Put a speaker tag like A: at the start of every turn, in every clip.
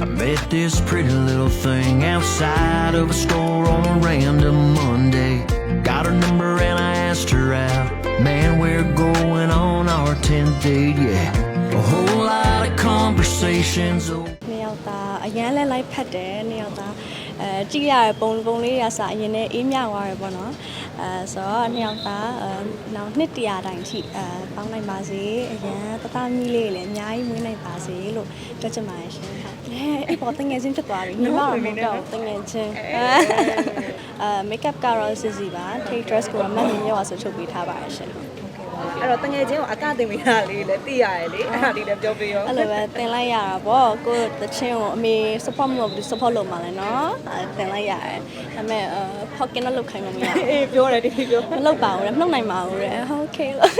A: I met this pretty little thing outside of a store on a random Monday. Got her number and I asked her out. Man, we're going on our 10th date, yeah. A whole lot.
B: နှစ်ယောက်သားအရန်လဲလိုက်ဖက်တယ်နှစ်ယောက်သားအဲကြည့်ရတဲ့ပုံပုံလေးရစအရင်နဲ့အေးမြသွားတယ်ပေါ့နော်အဲဆိုတော့နှစ်ယောက်သားအဲနောက်နှစ်တရာတိုင်ထိအဲပေါင်းနိုင်ပါစေအရန်တသားမီးလေးလည်းအများကြီးမွေးနိုင်ပါစေလို့ပြောချင်ပါတယ်ရှင်ဟုတ်အဲအဲ့ပေါ်တငယ်ချင်းဖြစ်သွားပြီညီမတော့မဟုတ်တော့ဘူးတငယ်ချင်းအဲ makeup ကတော့စစ်စီပါ take dress ကိုတော့မတ်မြင်ရောက်ဆိုချုပ်ပေးထားပါတယ်ရှင်
C: အဲ့တော့တငယ်ချင်းကိုအကတင်မိတာလေးလည်းသိရတယ်လေအဲ့ဒါလေးလည်းပြောပြရော
B: အဲ့လိုပဲတင်လိုက်ရတာပေါ့ကိုယ်တချင်းကိုအမေ support မလုပ်ဘူး support လုပ်မှာလဲเนาะအဲတင်လိုက်ရတယ်ဒါပေမဲ့အဲ pocket တော့လုပ်ခိုင်းလို့မရဘူး
C: အေးပြောတယ်ဒီပြော
B: မလုပ်ပါဘူးလေမလုပ်နိုင်ပါဘူးလေဟုတ် okay လို့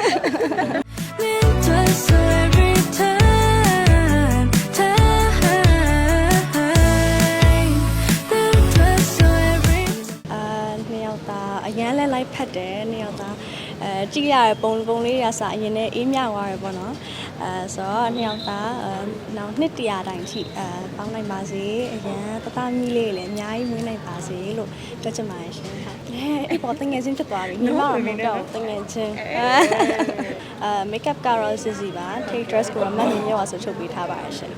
B: အာနှစ်ယောက်သားအရန်လဲလိုက်ဖက်တယ်နှစ်ယောက်သား အဲကြည့်ရတဲ့ပုံပုံလေးရစအရင်နဲ့အေးမြသွားတယ်ပေါ့နော်အဲဆိုတော့နှစ်ယောက်သားအဲနောက်နှစ်တရာတိုင်ထိအဲပေါင်းနိုင်ပါစေအရန်တသားမီးလေးလည်းအများကြီးမွေးနိုင်ပါစေလို့ပြောချင်ပါတယ်ရှင်ဟုတ်အဲအဲ့ပေါ်တငယ်ချင်းဖြစ်သွားပြီညီမတော့မဟုတ်တော့ဘူးတငယ်ချင်းအဲ makeup ကတော့စစ်စီပါ take dress ကိုတော့မတ်မြင်ရောက်ဆိုချုပ်ပေးထားပါတယ်ရှင်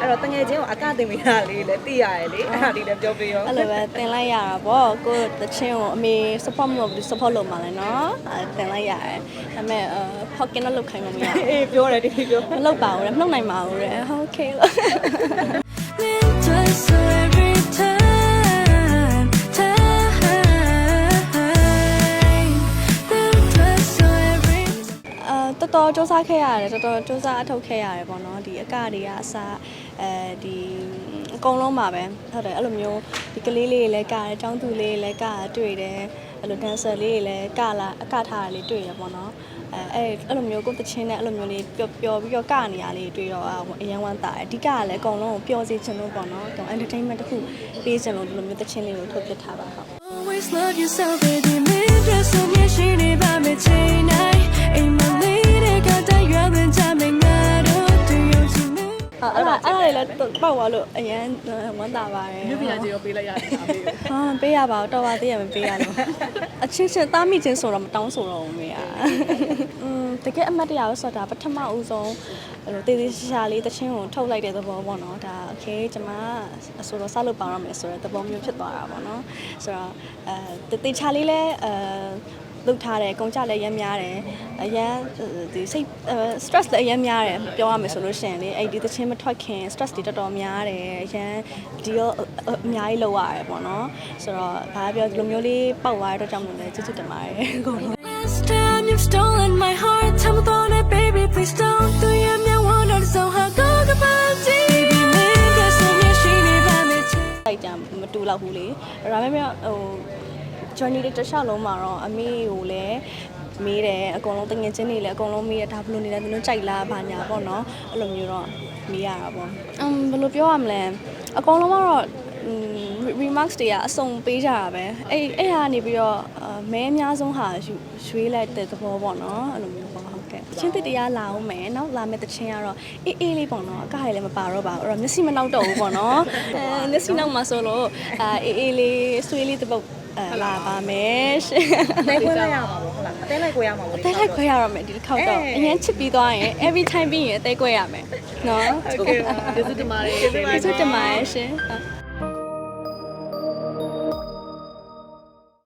C: အဲ့တော့တငယ်ချင်းကိုအကတင်မိတာလေးလည်းသိရတယ်လေအဲ့ဒါလေးလည်းပြောပြရော
B: အဲ့လိုပဲတင်လိုက်ရတာပေါ့ကိုတချင်းကိုအမေ support မလုပ်ဘူး support လုပ်မှာလဲနော်အဲ့တင်လိုက်ရတယ်ဒါပေမဲ့ pocket တော့လုပ်ခိုင်းမမရဘူး
C: အေးပြောတယ်ဒီပြော
B: မလုပ်ပါဘူးတဲ့မလုပ်နိုင်ပါဘူးတဲ့ okay လို့ တော်တော်စူးစမ်းခဲ့ရတယ်တော်တော်စူးစမ်းအထောက်ခဲ့ရတယ်ပေါ့နော်ဒီအကတွေကအစားအဲဒီအကုန်လုံးပါပဲဟုတ်တယ်အဲ့လိုမျိုးဒီကလေးလေးတွေလည်းကတယ်ចောင်းသူလေးတွေလည်းကတာတွေ့တယ်အဲ့လို dancer လေးတွေလည်းကလာအကထားတာလေးတွေ့ရပေါ့နော်အဲအဲ့အဲ့လိုမျိုးကိုယ်တချင်းနဲ့အဲ့လိုမျိုးလေးပျော်ပျော်ပြီးတော့ကနေရလေးတွေ့တော့အရန်ဝမ်းတာတယ်အဓိကကလည်းအကုန်လုံးကိုပျော်စေချင်လို့ပေါ့နော်တော့ entertainment တစ်ခုပေးချင်လို့ဒီလိုမျိုးတချင်းလေးကိုထုတ်ပြထားပါဟုတ်
D: Always love yourself, baby. Me just so me she need by me tonight.
B: ပောက်သွားလို့အရန်ဝမ်းသာပါတယ်
C: မြို့ပြကြီးရောပေးလိုက်ရတယ်အားပေး
B: ဟာမပေးရပါဘူးတော်ပါသေးရမပေးရလို့အချင်းချင်းသားမိချင်းဆိုတော့မတောင်းဆိုတော့ဘူးမေอ่ะอืมတကယ်အမတ်တရားလို့ဆိုတာပထမဦးဆုံးဟိုတေးသေးရှာရှာလေးတချင်းကိုထုတ်လိုက်တဲ့သဘောပေါ့နော်ဒါโอเคကျွန်မအဆိုတော့စလုပ်ပါရမယ်ဆိုတဲ့သဘောမျိုးဖြစ်သွားတာပေါ့နော်ဆိုတော့အဲတေးချာလေးလဲအဲ လုပ်ထားတယ်ကုန်ကြလည်းရမ်းများတယ်အရန်ဒီစိတ် stress လည်းအရမ်းများတယ်ပြောရမယ်ဆိုလို့ရှိရင်လေအဲ့ဒီတချင်းမထွက်ခင် stress တွေတော်တော်များတယ်အရန်ဒီရောအများကြီးလောက်ရတယ်ပေါ့နော်ဆိုတော့ဘာပြောဒီလိုမျိုးလေးပောက်သွားတဲ့အတွက်ကြောင့်မလို့လည်းကျေးဇူးတင်ပါတယ်အကုန်လုံး
D: Last time you've stolen my heart. Tell me on it, baby. Please don't do you me one or so how go goodbye. Baby, me just so me she need by me tonight.
B: တိုက်ကြမတူတော့ဘူးလေဒါပေမဲ့ဟို journey တစ်တစ်လျှောက်လုံးမှာတော့အမေကိုလည်းမေးတယ်အကုန်လုံးတငယ်ချင်းတွေလည်းအကုန်လုံးမေးတယ်ဒါဘယ်လိုနေလဲဘယ်လိုကြိုက်လားဘာညာပေါ့နော်အဲ့လိုမျိုးတော့မေးရတာပေါ့အမ်ဘယ်လိုပြောရမလဲအကုန်လုံးကတော့ remarks တွေကအစုံပေးကြတာပဲအဲ့အဲ့ဟာနေပြီးတော့မဲအများဆုံးဟာရွှေးလိုက်တဲ့သဘောပေါ့နော်အဲ့လိုမျိုးပေါ့ဟုတ်ကဲ့ချင်းတစ်တရားလာအောင်မယ်နောက်လာမယ့်တချင်းကတော့အေးအေးလေးပေါ့နော်အကရလည်းမပါတော့ပါဘူးအဲ့တော့မျက်စိမနောက်တော့ဘူးပေါ့နော်အဲမျက်စိနောက်မှာဆိုလို့အာအေးအေးလေးဆွေးလေးတစ်ပုတ်အဲ လာပါမယ်ရှင်
C: နိုင်ခွင့်လိုက်ရမှာပေါ့ဟုတ်လားအသေးလိုက်ကိုရမှာပေါ့
B: အသေးလိုက်ခွဲရတော့မယ်ဒီတစ်ခေါက်တော့အရင်ချစ်ပြီးသွားရင် every time ပြီးရင်အသေးခွဲရမယ်နော်
C: ဟုတ်ကဲ့ပါကျေးဇူးတင်ပါတယ်
B: ကျေးဇူးတင်ပါတယ်ရှင်ဟုတ်